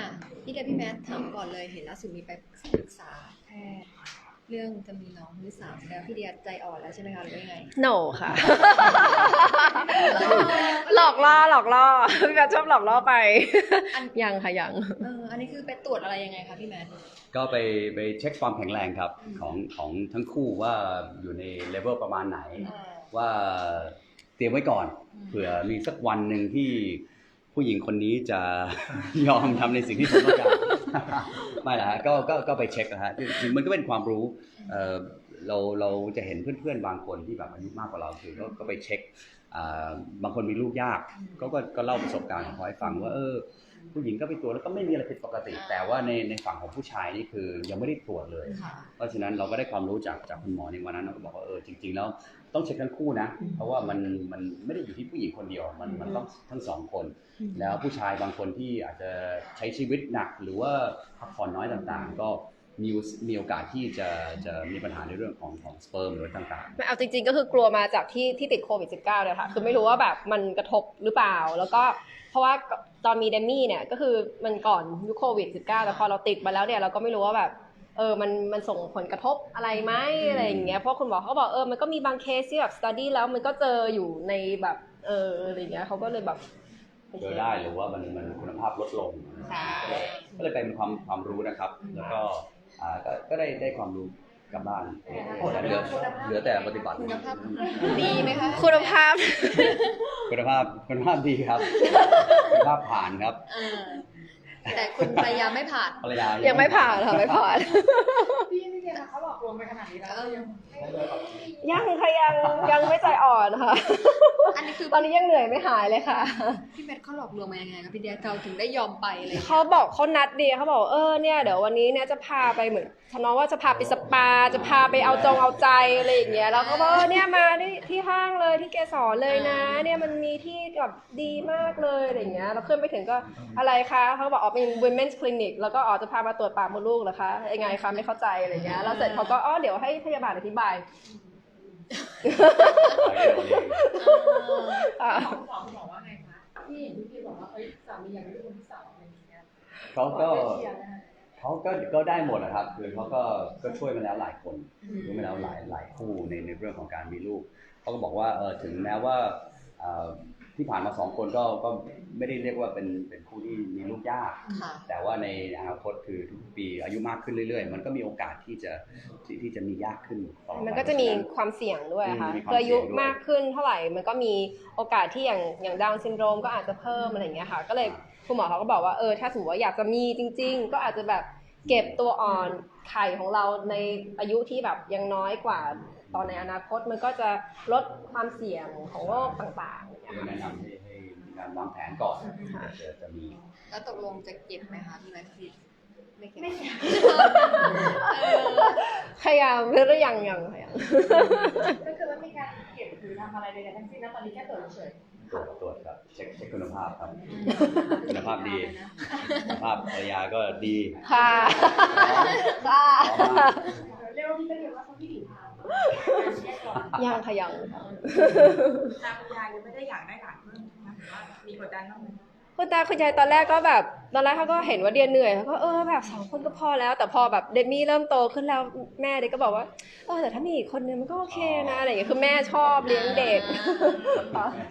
อะพี่เดชพี่แมทถามก่อนเลยเห็นล่าสุดมีไปปรึกษาแพทย์เรื่องจะมีน้องหรือสามแล้วพี่เดียใจอ่อนแล้วใช่ไหมคะหรือว่ายังไง no ค่ะ หลอกล่อหลอกล่อพี่แมทชอบหลอกล่อไป อัน ยังค่ะยัง เอออันนี้คือไปตรวจอะไรยังไงคะพี่แมท ก็ไปไปเช็คความแข็งแรงครับของของทั้งคู่ว่าอยู่ในเลเวลประมาณไหนว่าเตรียมไว้ก่อน เผื่อมีสักวันหนึ่งที่ ผู้หญิงคนนี้จะยอมทำในสิ่งที่ผมต้องการไม่ละฮะก็ก็ก็ไปเช็คนะฮะจริงมันก็เป็นความรู้เราเราจะเห็นเพื่อนๆบางคนที่แบบอายุมากกว่าเราคือก็ไปเช็ค บางคนมีลูกยากก็ก็ก็เล่าประสบการณ์ของเขาให้ฟังว่าเออผู้หญิงก็ไปตรวจแล้วก็ไม่มีอะไรผิดปกติ แต่ว่าในในฝั่งของผู้ชายนี่คือยังไม่ได้ตรวจเลยค่ะเพราะฉะนั้นเราก็ได้ความรู้จากจากคุณหมอในวันนั้นเราก็บอกว่าเออจริง ๆ แล้วต้องเช็คทั้งคู่นะ เพราะว่ามันมันไม่ได้อยู่ที่ผู้หญิงคนเดียว มันมันต้องทั้งสองคน แล้วผู้ชายบางคนที่อาจจะใช้ชีวิตหนัก หรือว่าพักผ่อนน้อยต่างๆ ก็ มีมีโอกาสที่จะจะมีปัญหาในเรื่องของของสเปิร์มหรือต่างไม่เอาจริงๆ ก็คือกลัวมาจากที่ที่ติดโควิด -19 เนี่ยค่ะ คือไม่รู้ว่าแบบมันกระทบหรือเปล่า แล้วก็เพราะว่าตอนมีเดมี่เนี่ยก็คือมันก่อนยุคโควิด -19 แต่พอเราติดมาแล้วเนี่ยเราก็ไม่รู้ว่าแบบเออ มัน มันส่งผลกระทบอะไรไหมอะไรอย่างเงี้ย เพราะคุณหมอเขาบอก เออ มันก็มีบางเคสที่แบบสตูดี้แล้วมันก็เจออยู่ในแบบ เออ อะไรอย่างเงี้ยเขาก็เลยแบบๆเจอได้หรือว่ามัน มันคุณภาพลดลงใช่ก็เลยเป็นความ ความรู้นะครับ แล้วก็ อ่าก็ก็ได้ได้ความรู้กลับบ้านแต่เหลือเหลือแต่ปฏิบัติคุณภาพดีไหมคะคุณภาพ คุณภาพคุณภาพดีครับคุณภาพผ่านครับเออแต่คุณภรรยาไม่ผ่านภรรยายัยังไม่ผ่านค่ะไม่ผ่านพี่นี่เนี่ยเขาหลอกลวงไปขนาดนี้แล้วยังยังค่ะยังยังไม่ใจอ่อนค่ะ อันนี้คือตอนนี้ยังเหนื่อยไม่หายเลยค่ะ พี่แมทเขาหลอกลวงมายังไงคะพี่เดียเราถึงได้ยอมไปอะไรอย่างเลยเขาบอกเขานัดดีเขาบอกเออเนี่ยเดี๋ยววันนี้เนี่ยจะพาไปเหมือนทำน้องว่าจะพาไปสปา จะพาไปเอาจงเอาใจอะไรอย่างเงี้ยแล้วก็บอกเออเนี่ยมาที่ที่ห้างเลยที่เกสรเลยนะ เนี่ยมันมีที่แบบดีมากเลยอะไรอย่างเงี้ยแล้วขึ้นไปถึงก็อะไรคะเขาบอกอ๋อเป็น women's clinic แล้วก็อ๋อจะพามาตรวจปากมดลูกเหรอคะยังไงคะไม่เข้าใจอะไรอย่างเงี้ยแล้วเสร็จเขาก็อ๋อเดี๋ยวให้พยาบาลอธิบายอ่าคุณหมอคุณหมอว่าไงคะพี่เห็นพี่พี่บอกว่าเอ้ยสามีอยากได้ลูกคนที่สองอะไรอย่างเงี้ยเขาก็เชียร์นะคะเขาก็ก็ได้หมดนะครับ คือเขาก็ก็ช่วยมาแล้วหลายคนช่วยมาแล้วหลายหลายคู่ในในเรื่องของการมีลูกเขาก็บอกว่าเออถึงแม้ว่าเอ่อ ที่ผ่านมาสองคนก็ก็ไม่ได้เรียกว่าเป็นเป็นคู่ที่มีลูกยากค่ะแต่ว่าในอนาคตคือทุกปีอายุมากขึ้นเรื่อยๆ มันก็มีโอกาสที่จะที่ที่จะมียากขึ้นต่อไปมันก็จะมีความเสี่ยงด้วยค่ะอืมมีความคืออายุเสี่ยงด้วยมากขึ้นเท่าไหร่ มันก็มีโอกาสที่อย่างอย่างดาวน์ซินโดรมก็อาจจะเพิ่มอะไรอย่างเงี้ยค่ะ ก็เลยคุณหมอเขาก็บอกว่าเออถ้าสมมติว่าอยากจะมีจริง ๆ ก็อาจจะแบบเก็บตัวอ่อนไข่ของเราในอายุที่แบบยังน้อยกว่า ตอนในอนาคตมันก็จะลดความเสี่ยงของโรคต่างๆอย่างเงี้ยก็ค่ะแนะนำให้ให้มีการวางแผนก่อนจะจะมีแล้วตกลงจะเก็บไหมคะพี่แมทพี่ไม่เก็บไม่ใช่เออพยายามหรือยังยังพยายามก็คือว่ามีการเก็บหรือทำอะไรใดๆทั้งสิ้นนะตอนนี้แค่ตรวจเฉยตรวจตรวจครับเช็คเช็คคุณภาพครับ คุณภาพดี คุณภาพภรรยาก็ดี ค่ะ ค่ะพร้อมมากเรียกว่าพี่ก็เรียกว่าเขาพี่หลีทางแยกก่อนยังค่ะยังค่ะตาคุณยายยังไม่ได้อยากได้หลานเพิ่มนะหรือว่ามีกดดันบ้างไหมคุณตาคุณยายตอนแรกก็แบบ ตอนแรกเขาก็เห็นว่าเดียเหนื่อยแล้วก็เออแบบสองคนก็พอแล้ว แต่พอแบบเดมี่เริ่มโตขึ้นแล้วแม่เด็กก็บอกว่าเออแต่ถ้ามีอีกคนนึงมันก็โอเคนะอะไรอย่างเงี้ยคือแม่ชอบเลี้ยงเด็ก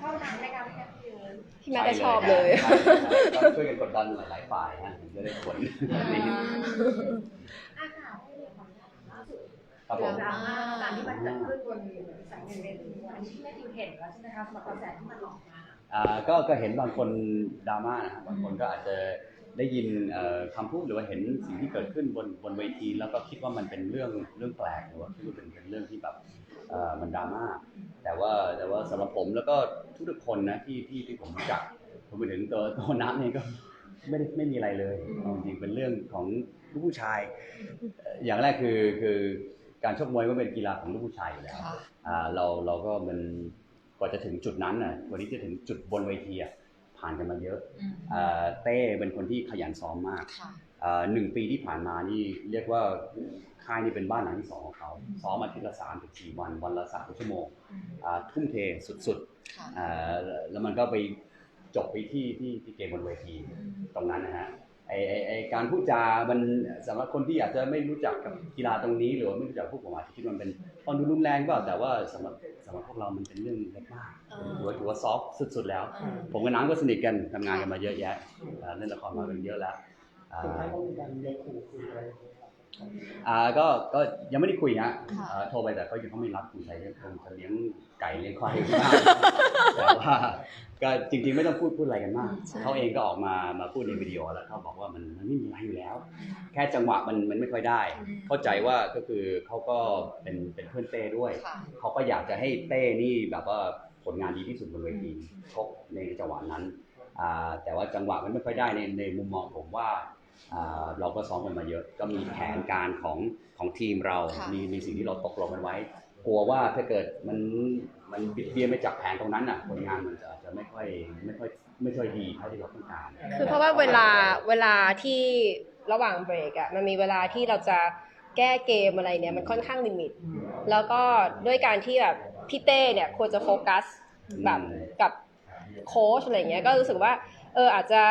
เท่านั้นในการแค่คิวพี่แม่ก็ชอบเลยใช่เลยต้องช่วยกันกดดันหลายๆฝ่ายนะถึงจะได้ผลแบบนี้ ครับผเรื่อมงดราม่าการที่มันเกิดขึ้นบนสายเงินเวทีอันนี้ที่แม่ทิวเห็นแล้วใช่ไหมคะสำหรับกระแสที่มันออกมา อ่าก็ก็เห็นบางคนดราม่านะครับบางคนก็อาจจะได้ยินเอ่อคำพูดหรือว่าเห็นสิ่งที่เกิดขึ้นบนบนเวที แล้วก็คิดว่ามันเป็นเรื่องเรื่องแปลกหรือว่าคิดว่าเป็นเป็นเรื่องที่แบบเอ่อมันดราม่าแต่ว่าแต่ว่าสำหรับผมแล้วก็ทุกๆคนนะที่ที่ที่ผมรู้จักผมไปถึงตัวตัวน้ำเองก็ไม่ได้ไม่มีอะไรเลยเอาจริงๆเป็นเรื่องของลูกผู้ชายเอ่ออย่างแรกคือคือ การชกมวยก็เป็นกีฬาของลูกผู้ชายอยู่แล้วค่ะ อ่าเราเราก็มันกว่าจะถึงจุดนั้นน่ะวันนี้จะถึงจุดบนเวทีอะผ่านกันมาเยอะอืมอ่าเต้เป็นคนที่ขยันซ้อมมากค่ะ อ่าหนึ่งปีที่ผ่านมานี่เรียกว่าค่ายนี่เป็นบ้านหลังที่สองของเขาซ้อมอาทิตย์ละสามถึงสี่วันวันละสามชั่วโมงอ่าทุ่มเทสุดค่ะๆอ่าแล้วมันก็ไปจบไปที่ที่ที่เกมบนเวทีตรงนั้นนะฮะ ไอไอไอการพูดจามันสำหรับคนที่อาจจะไม่รู้จักกับกีฬาตรงนี้ หรือว่าไม่รู้จักพวกผมอาจจะคิดว่ามันเป็นตอนดูรุนแรงเปล่าแต่ว่าสำหรับสำหรับพวกเรามันเป็นเรื่องเล็กมากเออถือว่าถือว่าซอฟต์สุดๆแล้วเออผมกับน้ำก็สนิทกันทำงานกันมาเยอะแยะอ่าเล่นละครมากันเยอะแล้วอ่าสุดท้ายเขามีการยกหูคุยอะไร อย่างเงี้ยครับอ่าก็ก็ยังไม่ได้คุยฮะค่ะอ่าโทรไปแต่เขายังเขาไม่รับสงสัยคงจะเลี้ยงไก่เลี้ยงควายอยู่บ้านแต่ว่าก็จริงๆไม่ต้องพูดพูดอะไรกันมากใช่ เขาเองก็ออกมามาพูดในวิดีโอแล้วเขาบอกว่ามันมันไม่มีอะไรอยู่แล้ว แค่จังหวะมันมันไม่ค่อยได้ เข้าใจว่าก็คือเขาก็เป็นเป็นเพื่อนเต้ด้วย ค่ะ เขาก็อยากจะให้เต้นี่แบบว่าผลงานดีที่สุดบนเวทีชกในจังหวะนั้นอ่าแต่ว่าจังหวะมันไม่ค่อยได้ในในมุมมองผมว่าอ่า เราก็ซ้อมกันมาเยอะ ก็มีแผนการของของทีมเราค่ะมีมีสิ่งที่เราตกลงกันไว้ กลัวว่าถ้าเกิดมันมันบิดเบี้ยวไม่จากแผนตรงนั้นอะผลงานมันจะอาจจะไม่ค่อยไม่ค่อยไม่ค่อยดีเท่าที่เราต้องการ คือเพราะว่าเวลาเวลาที่ระหว่างเบรกอะมันมีเวลาที่เราจะแก้เกมอะไรเนี่ยมันค่อนข้างลิมิต แล้วก็ด้วยการที่แบบพี่เต้เนี่ยควรจะโฟกัสแบบกับโค้ชอะไรเงี้ยก็รู้สึกว่าเอออาจจะ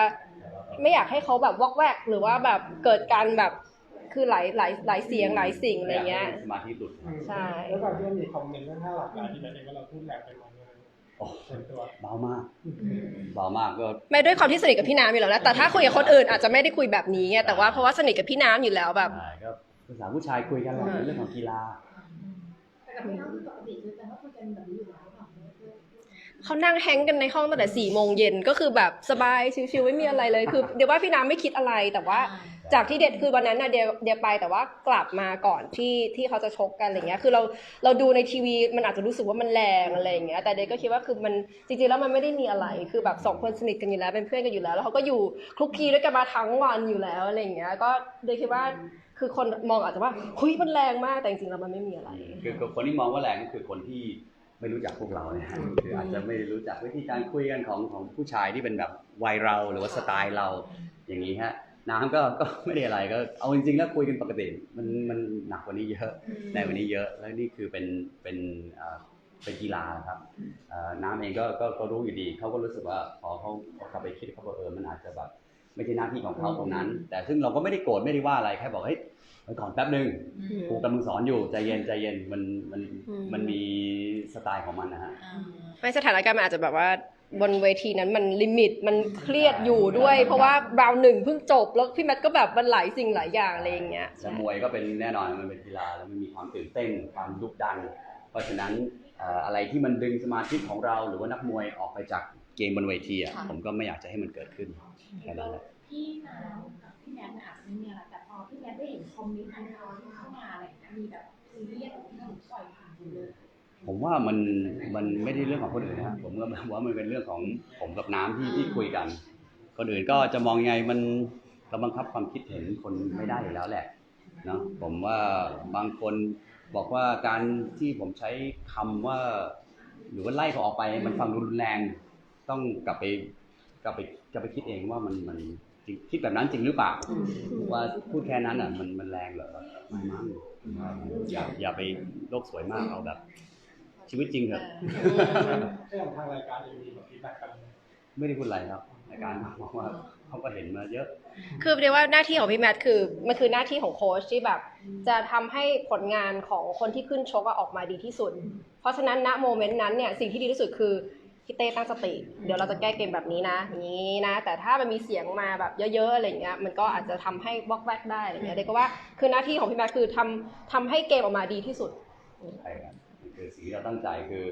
ไม่อยากให้เขาแบบวอกแวก หรือว่าแบบเกิดการแบบคือหลายหลายหลายเสียงหลายสิ่งอะไรเงี้ยม่ากให้สมาธิหลุดใช่ แล้วก่อนที่มันมีคอมเมนต์เรื่องห้าหลักการที่แบบเองว่าเราพูดแรงไปไหมอะไรอย่างเงี้ยโอ้ส่วนตัวเบามากเบามากก็ ไม่ด้วยความที่สนิทกับพี่น้ำอยู่แล้วนะแต่ถ้าคุยกับคนอื่นอาจจะไม่ได้คุยแบบนี้ไงแต่ว่าเพราะว่าสนิทกับพี่น้ำอยู่แล้วแบบ ใช่ก็ภาษาผู้ชายคุยกันแหละเป็นเรื่องของกีฬาแต่กับพี่น้องคือปกติคือกันว่าคุยกันแบบนี้อยู่แล้วหรือ เปล่าเขานั่งแฮงก์กันในห้องตั้งแต่สี่โมงเย็นก็คือแบบสบายชิวๆไม่มีอะไรเลยคือเดี๋ยวว่าพี่น้ำไม่คิดอะไรแต่ว่าจากที่เด็ดคือวันนั้นน่ะเดียเดียไปแต่ว่ากลับมาก่อนที่ที่เขาจะชกกันอะไรเงี้ยคือเราเราดูในทีวีมันอาจจะรู้สึกว่ามันแรงอะไรอย่างเงี้ยแต่เดียก็คิดว่าคือมันจริงๆแล้วมันไม่ได้มีอะไรคือแบบสองคนสนิทกันอยู่แล้วเป็นเพื่อนกันอยู่แล้ว แล้วเขาก็อยู่คลุกคลีด้วยกันมาทั้งวันอยู่แล้วอะไรอย่างเงี้ยก็เดียคิดว่าคือคนมองอาจจะว่าเฮ้ยมันแรงมากแต่จริงๆแล้วมันไม่มีอะไร คือคือคนที่มองว่าแรงก็คือคนที่ ไม่รู้จักพวกเราเนี่ยฮะคืออาจจะไม่รู้จักวิธีการคุยกันของของผู้ชายที่เป็นแบบวัยเราหรือว่าสไตล์เราอย่างนี้ฮะน้ำก็ก็ไม่ได้อะไรก็เอาจริงๆแล้วคุยกันปกติมันมันหนักกว่านี้เยอะในกว่านี้เยอะแล้วนี่คือเป็นเป็นเอ่อเป็นกีฬาครับเอ่อน้ำเองก็ก็ก็รู้อยู่ดีเขาก็รู้สึกว่าพอเขาเขากลับไปคิดเขาบอกเออมันอาจจะแบบไม่ใช่หน้าที่ของเขาตรงนั้น แต่ซึ่งเราก็ไม่ได้โกรธไม่ได้ว่าอะไรแค่บอกเฮ้ยไปก่อนแป๊บนึงครูกำลังสอนอยู่ใจเย็นใจเย็นมันมันอืมมันมีส ไตล์ของมันนะฮะ ไม่สถานการณ์มันอาจจะแบบว่าบนเวทีนั้นมันลิมิตมันเครียดอยู่ด้วย เพราะว่าบราวน์หนึ่งเพิ่งจบแล้วพี่แมทก็แบบมันหลายสิ่งหลายอย่างอะไรอย่างเงี้ยแต่มวยก็เป็นแน่นอนมันเป็นกีฬาแล้วมันมีความตื่นเต้นความดุดัน เพราะฉะนั้นเอ่ออะไรที่มันดึงสมาธิของเราหรือว่านักมวยออกไปจากเกมบนเวทีอะค่ะผมก็ไม่อยากจะให้มันเกิดขึ้นแค่นั้นแหละพี่น้ำกับพี่แมทเนี่ยอาจจะไม่มีอะไรแต่พอพี่แมทได้เห็นคอมเมนต์อันน้อยเข้ามาอะไรอย่างเงี้ยมีแบบซีเรียสที่ถูกปล่อยผ่านเลย ผมว่ามันมันไม่ได้เรื่องของคนอื่นนะฮะผมก็ว่ามันเป็นเรื่องของผมกับน้ำที่ที่คุยกัน คนอื่นก็จะมองยังไงมันเราบังคับความคิดเห็นคนไม่ได้อยู่แล้วแหละเนาะผมว่าบางคนบอกว่าการที่ผมใช้คำว่า หรือว่าไล่เขาออกไปมันฟังดูรุนแรง ต้องกลับไปกลับไปกลับไปคิดเองว่ามันมันจริงคิดแบบนั้นจริงหรือเปล่าว่าพูดแค่นั้นอะมันมันแรงเหรอไม่มั้งอย่าอย่าไปโลกสวยมากเอาแบบ ชีวิตจริงเถอะเรื่องของทางรายการเองมีแบบฟีดแบ็กกันไหมไม่ได้พูดอะไรครับในการบอกว่าเขาก็เห็นมาเยอะ คือเรียกว่าหน้าที่ของพี่แมทคือมันคือหน้าที่ของโค้ชที่แบบ จะทำให้ผลงานของคนที่ขึ้นชกอะออกมาดีที่สุด เพราะฉะนั้นณโมเมนต์นั้นเนี่ยสิ่งที่ดีที่สุดคือพี่เต้ตั้งสติ เดี๋ยวเราจะแก้เกมแบบนี้นะอย่างนี้นะ แต่ถ้ามันมีเสียงมาแบบเยอะๆอะไรเงี้ยมันก็อาจจะทำให้วอกแวกได้อะไรเงี้ยเด็กก็ว่าคือหน้าที่ของพี่แมทคือทำทำให้เกมออกมาดีที่สุดใช่ครับนี่ คือสิ่งที่เราตั้งใจคือ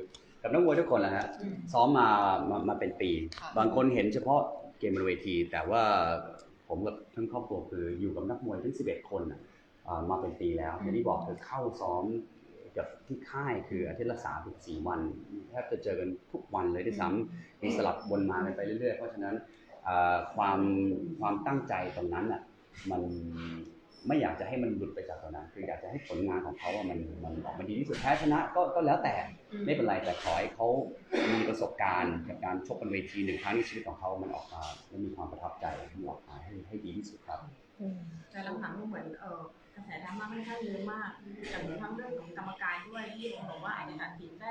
กับนักมวยทุกคนแหละฮะซ้อมมามามาเป็นปีค่ะบางคนเห็นเฉพาะเกมบนเวที แต่ว่าผมกับทั้งครอบครัวคืออยู่กับนักมวยทั้ง 11 คนน่ะอ่ามาเป็นปีแล้วอย่างที่บอกคือเข้าซ้อมกับที่ค่ายคืออาทิตย์ละสามถึงสี่วันแทบจะเจอกันทุกวันเลยด้วยซ้ำมีสลับวนมากันไปเรื่อยๆ เพราะฉะนั้นอ่าความความตั้งใจตรงนั้นอะมัน ไม่อยากจะให้มันหลุดไปจากตรงนั้นคืออยากจะให้ผลงานของเขาอะมันมันออกมาดีที่สุดแพ้ชนะก็ก็แล้วแต่ไม่เป็นไรแต่ขอให้เขามีประสบการณ์กับการชกบนเวทีหนึ่งครั้งในชีวิตของเขามันออกมาแล้วมีความประทับใจให้ออกมาให้ให้ดีที่สุดครับแต่หลังๆมันเหมือนเออกระแสดราม่าค่อนข้างเยอะมากอย่างทั้งเรื่องของกรรมการด้วยที่บอกว่าอาจจะตัดสินได้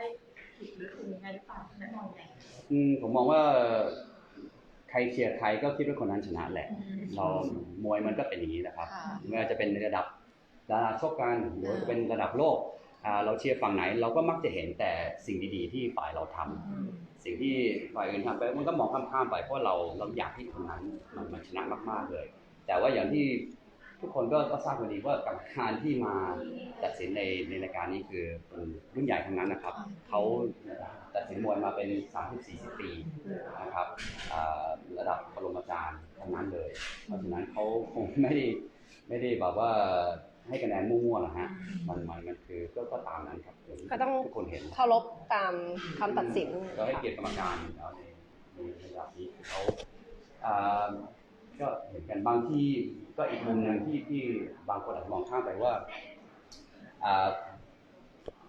ผิดหรือถูกยังไงหรือเปล่าและมองยังไงอืมผมมองว่าใค รเชียร์ใครก็คิดว่าคนนั้นชนะแหละ เรามวยมันก็เป็นอย่างนี้นะครับค่ะไม่ว่าจะเป็นในระดับดาราชกกันหรือว่าจะเป็นระดับโลกอ่าเราเชียร์ฝั่งไหน เราก็มักจะเห็นแต่สิ่งดีๆ ที่ฝ่ายเราทำสิ่งที่ฝ่ายอื่นทำไปมันก็มองข้ามๆไปเพราะเราเราอยากให้คนนั้นมันมันชนะมากๆเลย แต่ว่าอย่างที่ ทุกคนก็ก็ทราบกันดีว่ากรรมการที่มาตัดสินในในรายการนี้คือเป็นรุ่นใหญ่ทั้งนั้นนะครับเขาตัดสินมวยมาเป็น 30-40 ปีนะครับอ่าระดับปรมาจารย์ทั้งนั้นเลย เพราะฉะนั้นเขาคงไม่ได้ไม่ได้แบบว่าให้คะแนนมั่วๆนะฮะมันมันมันคือก็ก็ตามนั้นครับอย่างที่ก็ต้องทุกคนเห็นเคารพตามคำตัดสินก็ให้ค่ะเกียรติกรรมการเอาในในระดับนี้คือเขาอ่า ก็เห็นกันบางที่ก็อีกมุมหนึ่งที่ที่บางคนอาจจะมองข้ามไปว่า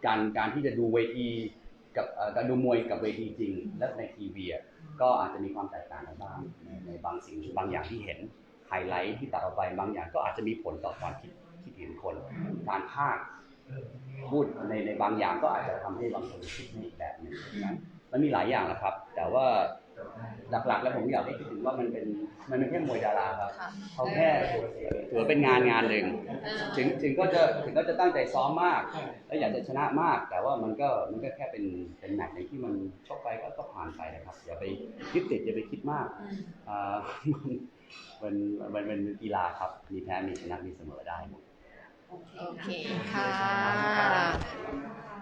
การการที่จะดูเวทีกับการดูมวยกับเวทีจริง และในทีวีก็อาจจะมีความแตกต่างกันบ้างในบางสิ่งบางอย่างที่เห็นไฮไลท์ที่ตัดออกไปบางอย่างก็อาจจะมีผลต่อความคิดคิดเห็นคนการภาคพูดในในบางอย่างก็อาจจะทำให้บางคนคิดอีกแบบหนึ่งนะมันมีหลายอย่างแหละครับ แต่ว่า หลักๆ แล้วผมอยากให้คิดถึงว่ามันเป็นมันเป็นแค่มวยดาราครับค่ะเขาแค่ถือว่าเป็นงานงานหนึ่งถึงถึงก็จะถึงก็จะตั้งใจซ้อมมาก แล้วอยากจะชนะมาก แต่ว่ามันก็มันก็แค่เป็นเป็นแมตช์หนึ่งที่มันชกไปก็ก็ผ่านไปนะครับ อย่าไปคิดติดอย่าไปคิดมากอ่ามันมันมันเป็นกีฬาครับ มีแพ้มีชนะมีเสมอได้หมดโอเคค่ะ